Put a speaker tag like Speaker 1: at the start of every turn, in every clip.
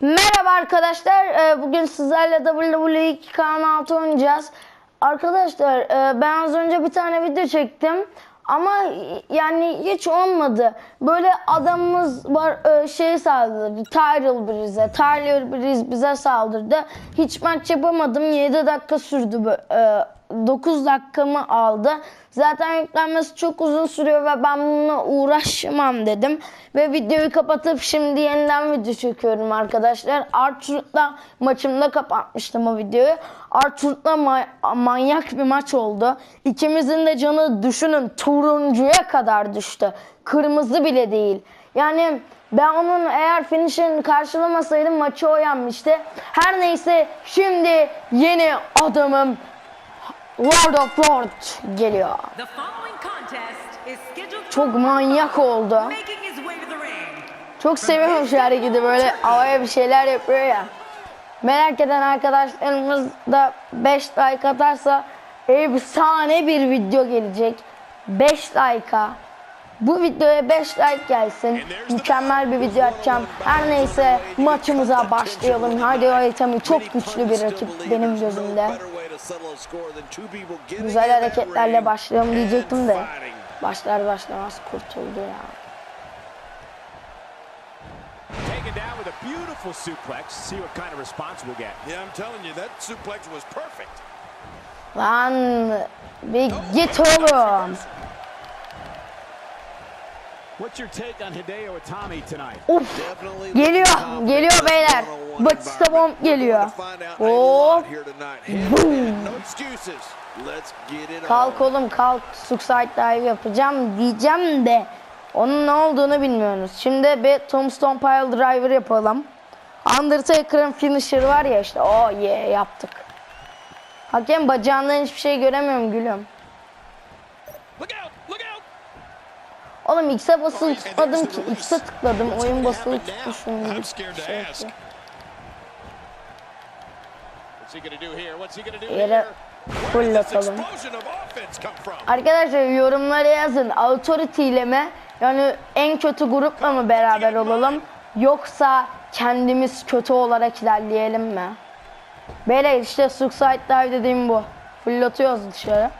Speaker 1: Merhaba arkadaşlar. Ee, Bugün sizlerle WWE 2K16 oynayacağız. Arkadaşlar e, ben az önce bir tane video çektim. Ama yani hiç olmadı. Böyle adamımız var e, şey saldırdı. Tyrell Breeze'e. Tyler Breeze bize saldırdı. Hiç maç yapamadım. 7 dakika sürdü. Bu- e, 9 dakikamı aldı. Zaten yüklenmesi çok uzun sürüyor ve ben bununla uğraşamam dedim. Ve videoyu kapatıp şimdi yeniden video çekiyorum arkadaşlar. Arthur'la maçımda kapatmıştım o videoyu. Arthur'la ma- manyak bir maç oldu. İkimizin de canı düşünün turuncuya kadar düştü. Kırmızı bile değil. Yani ben onun eğer finish'ini karşılamasaydım maçı o. Her neyse şimdi yeni adamım Lord of Lords geliyor. Çok manyak oldu. Çok seviyorum şu hareketi böyle havaya bir şeyler yapıyor ya. Merak eden arkadaşlarımız da 5 like atarsa efsane bir video gelecek. 5 like'a. Bu videoya 5 like gelsin. Mükemmel bir video atacağım. Her neyse maçımıza başlayalım. Hadi Oitami çok güçlü bir rakip benim gözümde. Güzel hareketlerle başlayalım diyecektim de. Başlar başlamaz kurtuldu ya.
Speaker 2: With a beautiful suplex. See what kind of response we'll get.
Speaker 3: Yeah, I'm telling you, that suplex was perfect.
Speaker 1: Lan bir git oğlum.
Speaker 3: Definitely
Speaker 1: Geliyor, geliyor beyler. Batista bomb geliyor. Hop. Kalk oğlum kalk. Suicide dive yapacağım diyeceğim de onun ne olduğunu bilmiyoruz. Şimdi bir Tombstone Pile Driver yapalım. Undertaker'ın finisher var ya işte. Oh yeah yaptık. Hakem bacağından hiçbir şey göremiyorum gülüm. Oğlum X'e basılı tutmadım ki. X'e tıkladım. Oyun basılı tuttu
Speaker 3: to
Speaker 1: Şey Yere
Speaker 3: come from?
Speaker 1: Arkadaşlar yorumlara yazın. Authority ile mi? Yani en kötü grupla mı beraber olalım? Yoksa kendimiz kötü olarak ilerleyelim mi? Beyler işte Suicide Dive dediğim bu. Fırlatıyoruz dışarı.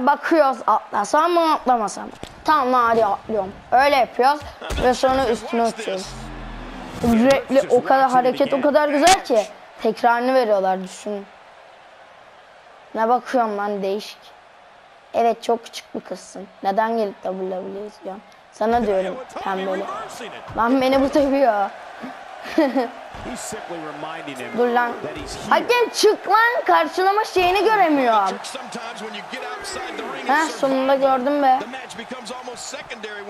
Speaker 1: Bakıyoruz atlasam mı atlamasam mı? Tamam hadi atlıyorum. Öyle yapıyoruz ve sonra üstüne uçuyoruz. Ücretli o kadar hareket o kadar güzel ki tekrarını veriyorlar düşün. Ne bakıyorum lan değişik. Evet çok küçük bir kızsın. Neden gelip WWE izliyorsun? Sana diyorum pembeli. Lan beni bu dövüyor. Dur lan. Hakem çık lan karşılama şeyini
Speaker 3: ring
Speaker 1: Heh sonunda gördüm be.
Speaker 3: The match becomes almost secondary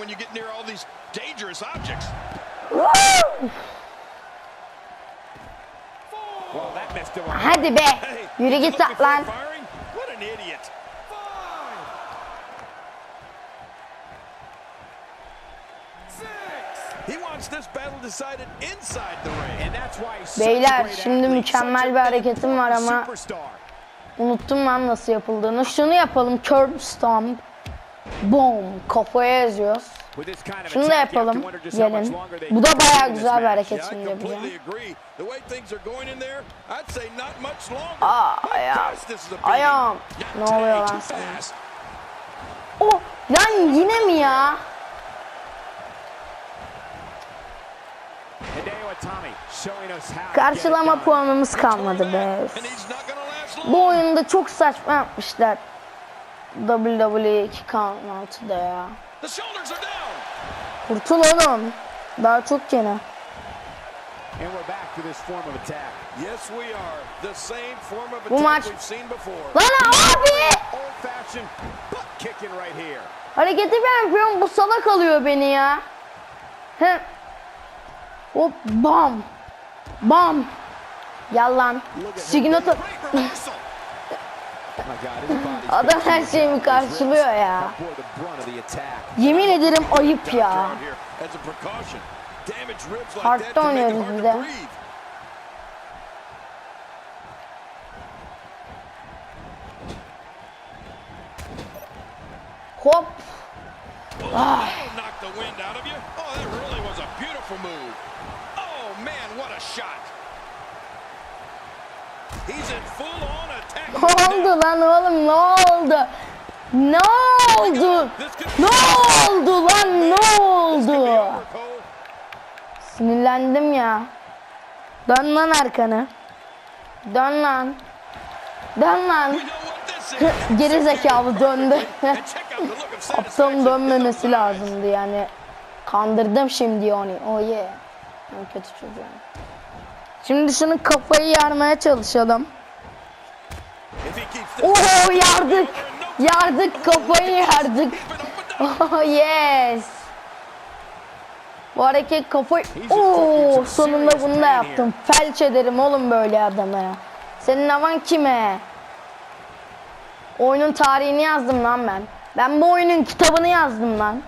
Speaker 1: Beyler şimdi mükemmel bir hareketim var ama unuttum lan nasıl yapıldığını. Şunu yapalım curb stomp. Boom kafaya
Speaker 2: of
Speaker 1: Şunu da yapalım. Gelin. Bu da bayağı güzel bir hareket şimdi yapacağım. Aa ayağım. Ayağım. Ne oluyor lan sana? Oh lan yine mi ya? Karşılama puanımız kalmadı be. Bu oyunda çok saçma yapmışlar. WWE 2K16'da ya. Kurtul oğlum. Daha çok yeni.
Speaker 2: And we're back to this form of attack.
Speaker 3: Yes, we are. The same form of
Speaker 1: Bu
Speaker 3: attack
Speaker 1: maç-
Speaker 3: we've seen before.
Speaker 1: Lan abi!
Speaker 2: Old fashioned butt kicking right here.
Speaker 1: Hareketi ben yapıyorum bu salak alıyor beni ya. He. Hop bam. Bam. Gel lan. Signato.
Speaker 3: Great reversal.
Speaker 2: My God, his body's
Speaker 1: Adam her şeyimi karşılıyor ya. Yemin ederim ayıp ya.
Speaker 3: Out here as a precaution. Damaged ribs like
Speaker 1: Hard'da
Speaker 3: that can make it
Speaker 1: oynuyoruz
Speaker 3: hard
Speaker 1: bir
Speaker 3: to
Speaker 1: de.
Speaker 3: breathe.
Speaker 1: Hop.
Speaker 3: that'll knock the wind out of you. Oh, that really was a beautiful move. Oh, man, what a shot. He's in full-on attack.
Speaker 1: Ne oldu lan oğlum ne oldu? Ne oldu? Ne oldu lan ne oldu? Sinirlendim ya. Dön lan arkanı. Dön lan. Dön lan. Geri zekalı döndü. Aptalın dönmemesi lazımdı yani. Kandırdım şimdi onu. Oh yeah. Ben kötü çocuğum. Şimdi şunun kafayı yarmaya çalışalım. Oho yardık. Yardık kafayı yardık. Oh yes. Bu hareket kafayı... Oo sonunda bunu da yaptım. Felç ederim oğlum böyle adamı. Senin havan kime? Oyunun tarihini yazdım lan ben. Ben bu oyunun kitabını yazdım lan.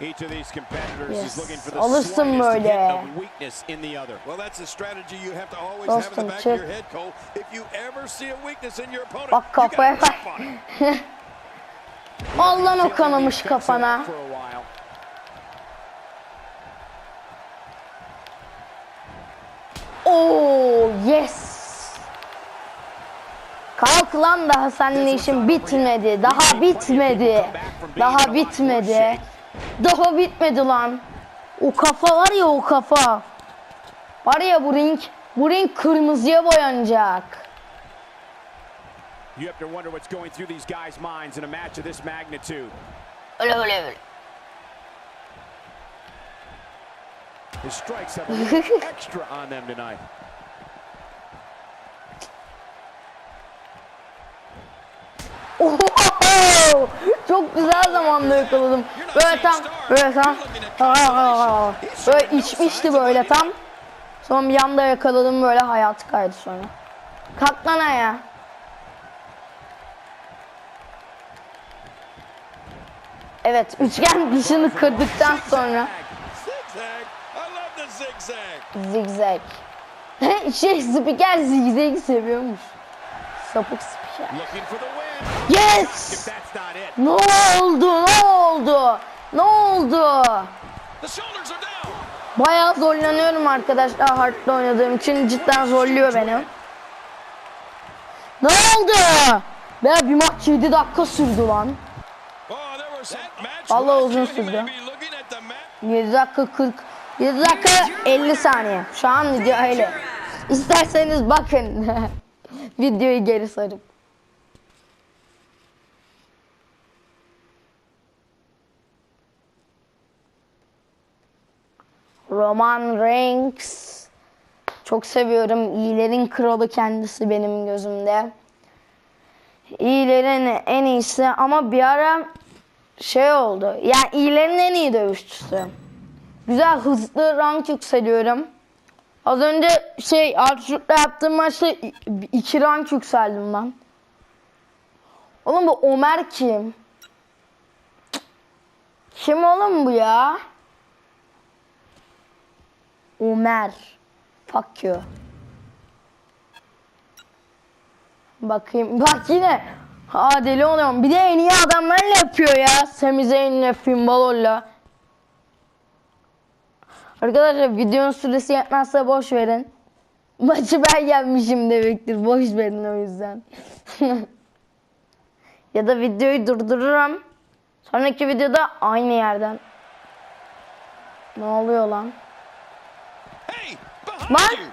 Speaker 2: Each of these competitors
Speaker 1: Yes.
Speaker 2: is looking for the
Speaker 1: Alırsın böyle.
Speaker 2: hint of weakness in the other.
Speaker 3: Well, that's a strategy you have to always have in
Speaker 1: Dostum,
Speaker 3: the back
Speaker 1: çık.
Speaker 3: of your head, Cole. If you ever see a weakness in your opponent,
Speaker 1: Bak kafaya bak.
Speaker 3: jump on it.
Speaker 1: Al lan o kanamış kafana. Oo yes. Kalk lan daha seninle işim bitmedi. Daha bitmedi. Daha bitmedi. Daha bitmedi lan. O kafa var ya o kafa. Var ya bu ring. Bu ring kırmızıya boyanacak.
Speaker 2: You have to wonder what's going through these guys' minds in a match of this magnitude.
Speaker 1: Öyle öyle öyle.
Speaker 2: His strikes have a extra on them tonight.
Speaker 1: Çok güzel zamanda yakaladım. Böyle tam, böyle tam. Böyle içmişti böyle tam. Sonra bir anda yakaladım böyle hayatı kaydı sonra. Kalk lan ayağa. Evet, üçgen dışını kırdıktan sonra
Speaker 3: Zigzag.
Speaker 1: Şey, spiker zigzag seviyormuş. Sapık spiker. Yes! Ne oldu? Ne oldu? Oldu? Bayağı zorlanıyorum arkadaşlar hard'da oynadığım için cidden zorluyor beni. Ne oldu? Be bir maç 7 dakika sürdü lan.
Speaker 3: Oh, was
Speaker 1: uzun sürdü.
Speaker 3: may be looking at the map.
Speaker 1: 7 dakika 40 7 dakika 50 saniye. Şu an video öyle. İsterseniz bakın. Videoyu geri sarıp. Roman Reigns. Çok seviyorum. İyilerin kralı kendisi benim gözümde. İyilerin en iyisi ama bir ara şey oldu. Yani iyilerin en iyi dövüşçüsü. Güzel hızlı rank yükseliyorum. Az önce şey Arthur'la yaptığım maçta iki rank yükseldim ben. Oğlum bu Ömer kim? Kim oğlum bu ya? Ömer. Fuck you. Bakayım. Bak yine. Ha deli oluyorum. Bir de en iyi adamlarla yapıyor ya. Sami Zayn'le Finn Balor'la. Arkadaşlar videonun süresi yetmezse boş verin. Maçı ben yenmişim demektir. Boş verin o yüzden. ya da videoyu durdururum. Sonraki videoda aynı yerden. Ne oluyor lan?
Speaker 3: Hey,
Speaker 1: Lan!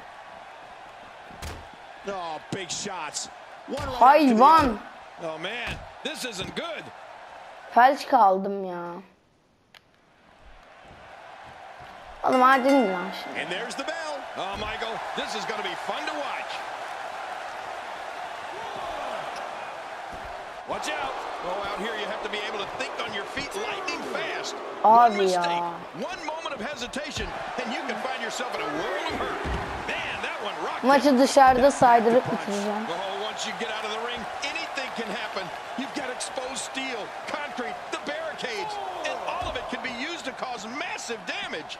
Speaker 2: Oh, big shots. One right the
Speaker 1: Hayvan.
Speaker 3: Oh man, this isn't good.
Speaker 1: Felç kaldım ya. Oğlum hadi mi lan şimdi?
Speaker 3: And there's the bell. Oh, Michael, this is going to be fun to watch. Watch out. Oh, out here you have to be able to think on your feet lightning fast.
Speaker 1: Abi
Speaker 3: mistake,
Speaker 1: ya.
Speaker 3: one moment of hesitation, and you can find yourself in a world of hurt. Man, that one rocked.
Speaker 1: Maçı dışarıda saydırıp bitireceğim.
Speaker 3: Oh, once you get out of the ring, anything can happen. You've got exposed steel, concrete, the barricades, and all of it can be used to cause massive damage.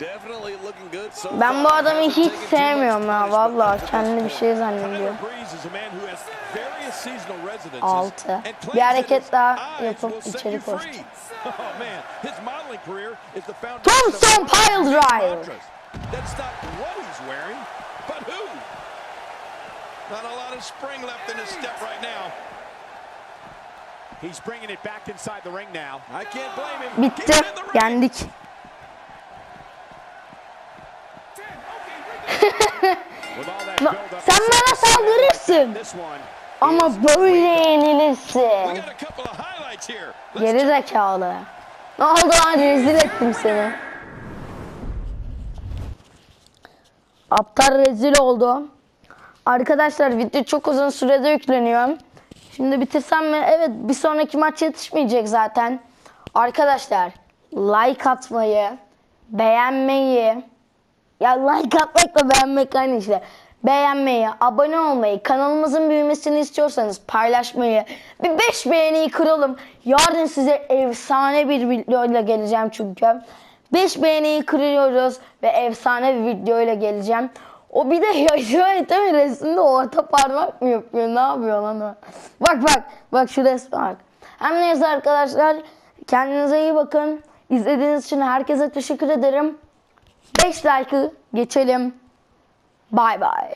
Speaker 3: Definitely looking good so
Speaker 1: Ben bu adamı hiç sevmiyorum ha vallahi kendi bir şey zannediyor.
Speaker 2: Tyler Breeze is a man who has various seasonal residences.
Speaker 1: Altı.
Speaker 2: and
Speaker 1: Bir
Speaker 2: claims that
Speaker 1: hareket daha yapıp içeri koştu.
Speaker 2: Oh man, his modeling career is the foundation
Speaker 1: Thompson pile.
Speaker 2: That's not what he's wearing, but who?
Speaker 3: Not a lot of spring left in his step right now.
Speaker 2: He's bringing it back inside the ring now.
Speaker 3: I can't blame him.
Speaker 1: Bitti. Yendik.
Speaker 2: With all that
Speaker 1: Lan,
Speaker 2: build-up,
Speaker 1: sen bana saldırırsın. Ama böyle yenilirsin. Geri zekalı. Ne oldu lan rezil ettim seni. Aptal rezil oldu. Arkadaşlar video çok uzun sürede yükleniyor. Şimdi bitirsem mi? Evet bir sonraki maç yetişmeyecek zaten. Arkadaşlar like atmayı, beğenmeyi, ya like atmakla beğenmek aynı işte. Beğenmeyi, abone olmayı, kanalımızın büyümesini istiyorsanız paylaşmayı, bir 5 beğeniyi kıralım. Yarın size efsane bir videoyla geleceğim çünkü. 5 beğeniyi kırıyoruz ve efsane bir videoyla geleceğim. O bir de yaşıyor değil mi? Resimde orta parmak mı yapıyor? Ne yapıyor lan o? Bak bak, bak şu resme bak. Hem neyse arkadaşlar, kendinize iyi bakın. İzlediğiniz için herkese teşekkür ederim. 5 like'ı geçelim. Bye bye.